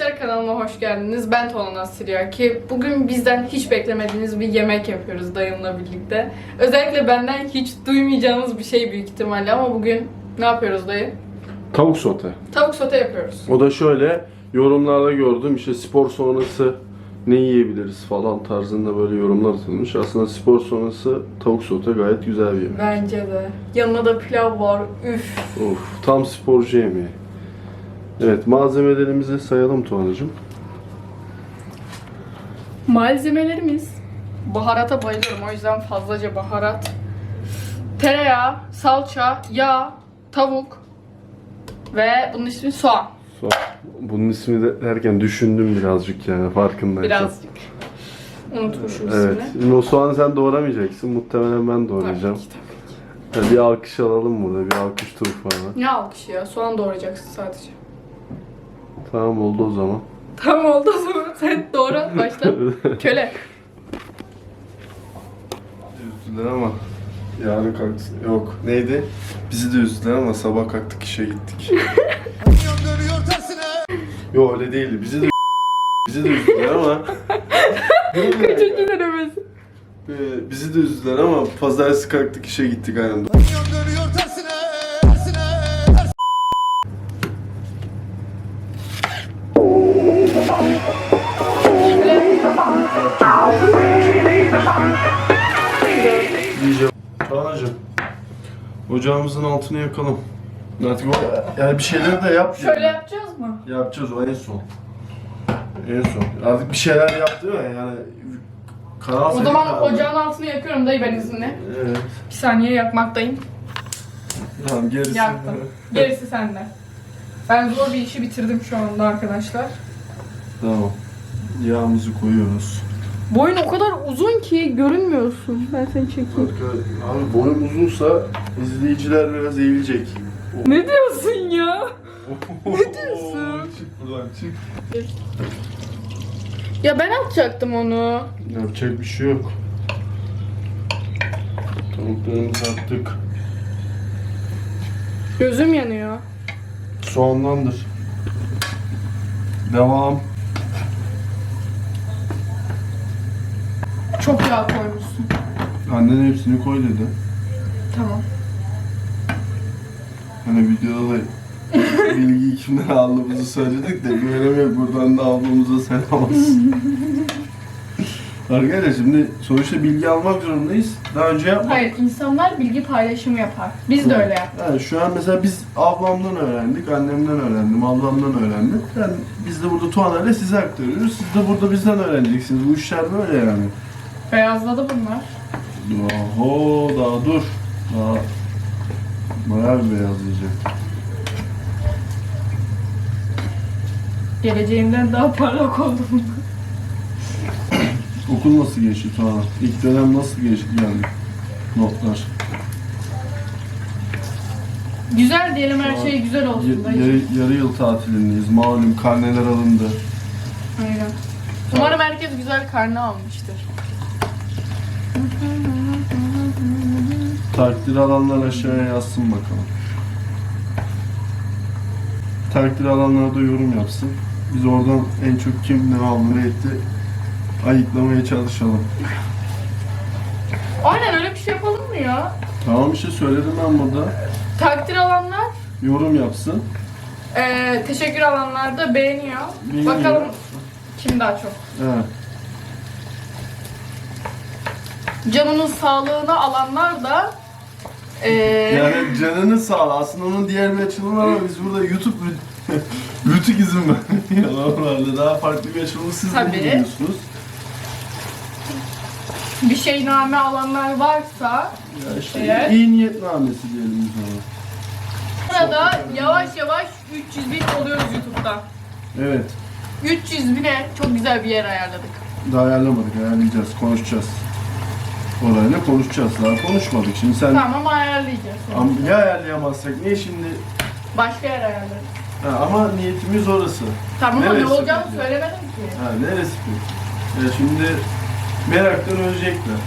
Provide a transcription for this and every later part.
arkadaşlar kanalıma hoş geldiniz. Ben Tolana Siryaki. Bugün bizden hiç beklemediğiniz bir yemek yapıyoruz dayımla birlikte. Özellikle benden hiç duymayacağınız bir şey büyük ihtimalle ama bugün ne yapıyoruz dayı? Tavuk sote. Tavuk sote yapıyoruz. O da şöyle yorumlarda gördüm işte spor sonrası ne yiyebiliriz falan tarzında böyle yorumlar atılmış. Aslında spor sonrası tavuk sote gayet güzel bir yemek. Bence de. Yanına da pilav var. Üf. Of tam sporcu yemeği. Evet malzemelerimizi sayalım Tuğan'cığım. Malzemelerimiz baharata bayılıyorum o yüzden fazlaca baharat. Tereyağı, salça, yağ, tavuk ve bunun ismi soğan. So, bunun ismi de derken düşündüm birazcık yani farkındaysan. Birazcık. Unutmuşum Evet. ismini. Şimdi o soğanı sen doğramayacaksın. Muhtemelen ben doğrayacağım. Tabii ki, tabii ki. Yani bir alkış alalım burada. Bir alkış tufanı. Ne alkış ya? Soğan doğrayacaksın sadece. Tamam oldu o zaman. Tamam oldu o zaman. Sen doğra. Başla. Köle. Üzdüler ama yarın kalksın. Yok neydi? Bizi de üzdüler ama sabah kalktık işe gittik. Yok öyle değildi. Bizi de bizi de üzdüler ama Kaçıncı denemesi? Ee, bizi de üzdüler ama pazartesi kalktık işe gittik aynen. Diyeceğim. Ocağımızın altını yakalım. Artık o, yani bir şeyler de yap. Şöyle yapacağız mı? Yapacağız o en son. En son. Artık bir şeyler yaptı ya yani. Karan O zaman ocağın altını yakıyorum dayı ben izinle. Evet. Bir saniye yakmaktayım. Tamam gerisi. Yaktım. Gerisi sende. Ben zor bir işi bitirdim şu anda arkadaşlar. Tamam. Yağımızı koyuyoruz. Boyun o kadar uzun ki görünmüyorsun. Ben seni çekeyim. Abi boyun uzunsa izleyiciler biraz eğilecek. Ne diyorsun ya? Ne diyorsun? çık buradan çık. Ya ben atacaktım onu. Yapacak bir şey yok. Tavuklarımızı attık. Gözüm yanıyor. Soğandandır. Devam. Çok yağ koymuşsun. Annen hepsini koy dedi. Tamam. Hani videoda da bilgiyi kimden aldığımızı söyledik de yok. Buradan da ablamıza selam olsun. Arkadaşlar şimdi sonuçta bilgi almak zorundayız. Daha önce yapmadık. Hayır, insanlar bilgi paylaşımı yapar. Biz de öyle yaptık. Yani şu an mesela biz ablamdan öğrendik, annemden öğrendim, ablamdan öğrendim. Yani biz de burada Tuana'yla size aktarıyoruz. Siz de burada bizden öğreneceksiniz. Bu işler böyle yani. Beyazladı bunlar. Oho daha dur. Daha bayağı bir beyazlayacak. Geleceğimden daha parlak oldu bunlar. Okul nasıl geçti Tuana? İlk dönem nasıl geçti yani? Notlar. Güzel diyelim her şey güzel olsun. Y- dayı. yarı, yarı yıl tatilindeyiz. Malum karneler alındı. Aynen. Umarım herkes güzel karne almıştır. Takdir alanlar aşağıya yazsın bakalım. Takdir alanlar da yorum yapsın. Biz oradan en çok kim ne aldı ne etti ayıklamaya çalışalım. Aynen öyle bir şey yapalım mı ya? Tamam işte söyledim ben burada. Takdir alanlar, Yorum yapsın. eee, teşekkür alanlar da beğeniyor. Beğeniyor. Bakalım kim daha çok. Evet. Canının sağlığını alanlar da eee Yani canını sağ ol. Aslında onun diğer bir açılımı var ama biz burada YouTube Rütük izin vermiyor. Normalde daha farklı bir açılımı siz de Tabii. biliyorsunuz. bir şey name alanlar varsa Ya işte Eğer- iyi niyetnamesi diyelim biz ona. burada yavaş yavaş 300 bin oluyoruz YouTube'da. Evet. 300 bine çok güzel bir yer ayarladık. Daha ayarlamadık, ayarlayacağız, konuşacağız. Orayla konuşacağız, daha konuşmadık. Şimdi sen Tamam ayarlayacağız. Ama ya ayarlayamazsak niye şimdi? Başka yer ayarlarız. Ha, ama niyetimiz orası. Tamam ama ne Neresi olacağını peki? söylemedim ki. Ha, neresi peki? Ya şimdi meraktan ölecekler.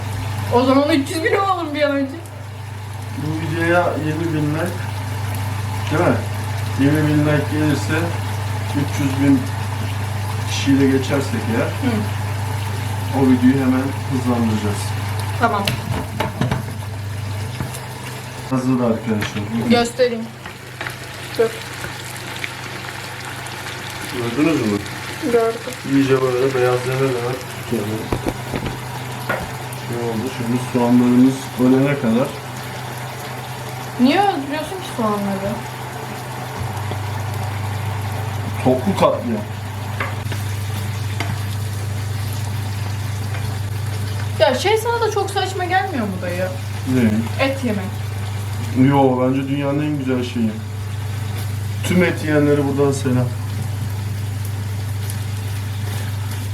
O zaman 300 bin olalım bir an önce. Bu videoya 20 bin like, değil mi? 20 bin like gelirse 300 bin kişiyle geçersek eğer o videoyu hemen hızlandıracağız. Tamam. Hazır arkadaşlar. Göstereyim. Dur. Gördünüz mü? Gördüm. İyice böyle beyazlayana kadar tutuyoruz. Ne oldu? Şimdi soğanlarımız ölene kadar Niye öldürüyorsun ki soğanları? toplu katliam. Ya şey sana da çok saçma gelmiyor mu dayı? Ne? Et yemek. Yo bence dünyanın en güzel şeyi. Tüm et yiyenlere buradan selam.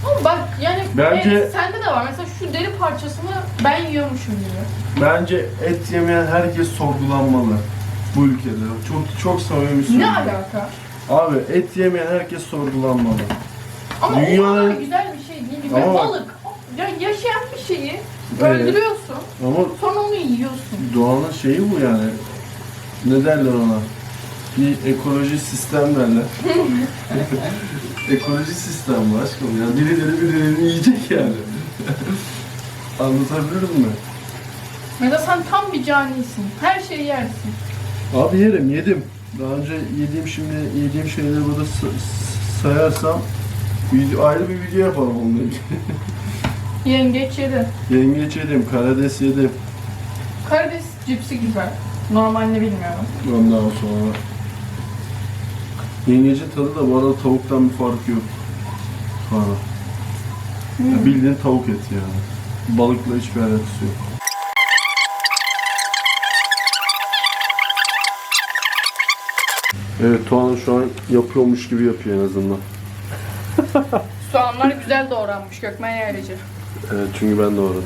Ama bak yani Bence- et sende de var. Mesela şu deri parçasını ben yiyormuşum gibi. Bence et yemeyen herkes sorgulanmalı bu ülkede. Çok çok samimi Ne söylüyorum. alaka? Abi et yemeyen herkes sorgulanmalı. Ama o Dünyanın- kadar güzel bir şey değil. Ama Ve bak- balık. Ya yaşayan bir şeyi Evet. öldürüyorsun. Ama Sonra onu yiyorsun. doğanın şeyi bu yani. Ne derler ona? Bir ekoloji sistem derler. ekoloji sistem bu aşkım ya. Birileri birilerini yiyecek yani. Anlatabilirim mi? Ya da sen tam bir canisin. Her şeyi yersin. Abi yerim, yedim. Daha önce yediğim şimdi yediğim şeyleri burada sa- sayarsam video, ayrı bir video yapalım onunla ilgili. Yengeç yedi. Yengeç yedim, karides yedim. Karides cipsi güzel. Normalini bilmiyorum. Ondan sonra Yengecin tadı da bu arada tavuktan bir farkı yok. Bana. Ya bildiğin tavuk eti yani. Balıkla hiçbir alakası yok. Evet Tuğan şu an yapıyormuş gibi yapıyor en azından. Soğanlar güzel doğranmış Gökmen Yaylıcı. Evet çünkü ben doğradım.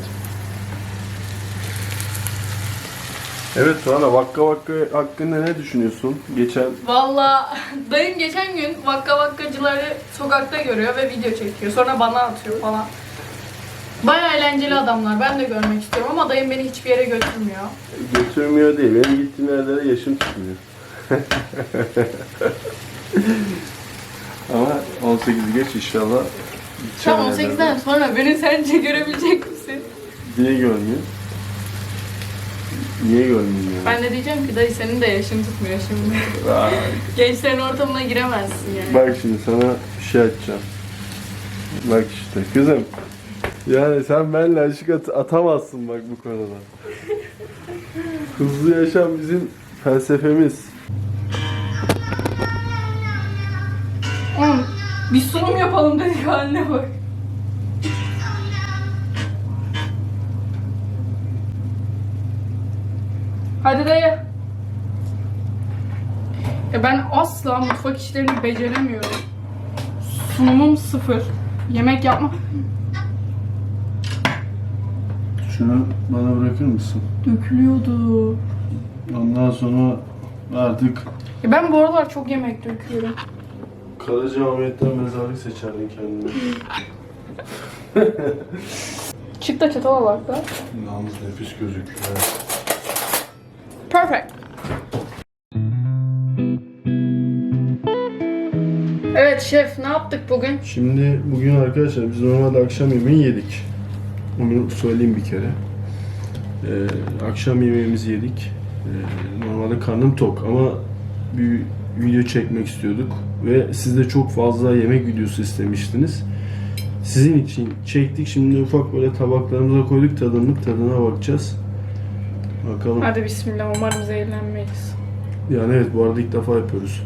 Evet Tuana Vakka Vakka hakkında ne düşünüyorsun? Geçen Valla dayım geçen gün vakka vakkacıları sokakta görüyor ve video çekiyor. Sonra bana atıyor falan. Baya eğlenceli adamlar. Ben de görmek istiyorum ama dayım beni hiçbir yere götürmüyor. götürmüyor değil, benim gittiğim yerlere yaşım tutmuyor. Ama 18'i geç inşallah. Tam gideceğim 18'den yerlerde. sonra beni sence görebilecek misin? Niye görmüyor? Niye görmüyor yani? Ben de diyeceğim ki dayı senin de yaşın tutmuyor şimdi. Vay. Gençlerin ortamına giremezsin yani. Bak şimdi sana bir şey açacağım. Bak işte kızım. Yani sen benimle aşık at- atamazsın bak bu konuda. Hızlı yaşam bizim felsefemiz. Bir sunum yapalım dedik haline bak. Hadi dayı. Ya ben asla mutfak işlerini beceremiyorum. Sunumum sıfır. Yemek yapma Şunu bana bırakır mısın? dökülüyordu. Ondan sonra artık Ya ben bu aralar çok yemek döküyorum. Karacaahmet'ten mezarlık seçerdin kendine. Çık da çatala bak da. Yalnız nefis gözüküyor. Perfect. Evet şef ne yaptık bugün? Şimdi bugün arkadaşlar biz normalde akşam yemeği yedik. Onu söyleyeyim bir kere. Ee, akşam yemeğimizi yedik. Ee, normalde karnım tok ama bir video çekmek istiyorduk ve siz de çok fazla yemek videosu istemiştiniz. Sizin için çektik. Şimdi ufak böyle tabaklarımıza koyduk tadımlık tadına bakacağız. Bakalım. Hadi bismillah umarım zehirlenmeyiz. Yani evet bu arada ilk defa yapıyoruz.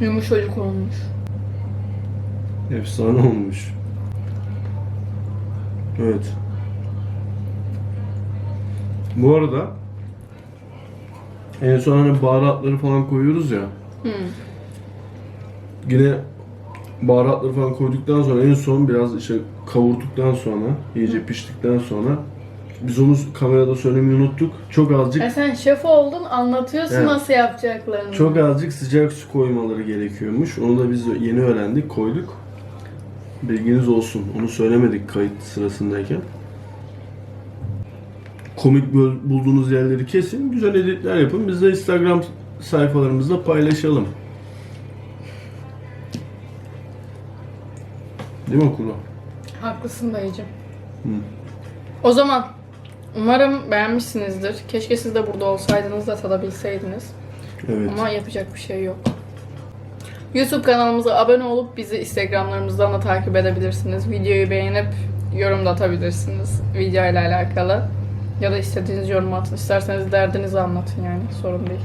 Yumuşacık olmuş. Efsane olmuş. Evet. Bu arada en son hani baharatları falan koyuyoruz ya. Hmm. Yine baharatları falan koyduktan sonra en son biraz işte kavurduktan sonra, iyice piştikten sonra biz onu kamerada söylemeyi unuttuk. Çok azıcık E sen şef oldun anlatıyorsun Evet. nasıl yapacaklarını. Çok azıcık sıcak su koymaları gerekiyormuş. Onu da biz yeni öğrendik, koyduk. Bilginiz olsun. Onu söylemedik kayıt sırasındayken. Komik bulduğunuz yerleri kesin. Güzel editler yapın. Biz de Instagram sayfalarımızda paylaşalım. Değil mi Kuro? Haklısın dayıcım. Hı. O zaman umarım beğenmişsinizdir. Keşke siz de burada olsaydınız da tadabilseydiniz. Evet. Ama yapacak bir şey yok. YouTube kanalımıza abone olup bizi Instagramlarımızdan da takip edebilirsiniz. Videoyu beğenip yorum da atabilirsiniz video ile alakalı. Ya da istediğiniz yorumu atın. İsterseniz derdinizi anlatın yani. Sorun değil.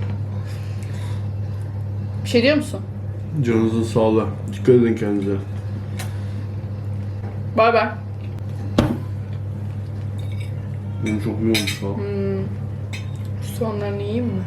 Bir şey diyor musun? Canınızın sağlığı. Dikkat edin kendinize. Bay bay. Benim çok iyi olmuş ha. Hmm. Şu soğanlarını yiyeyim mi?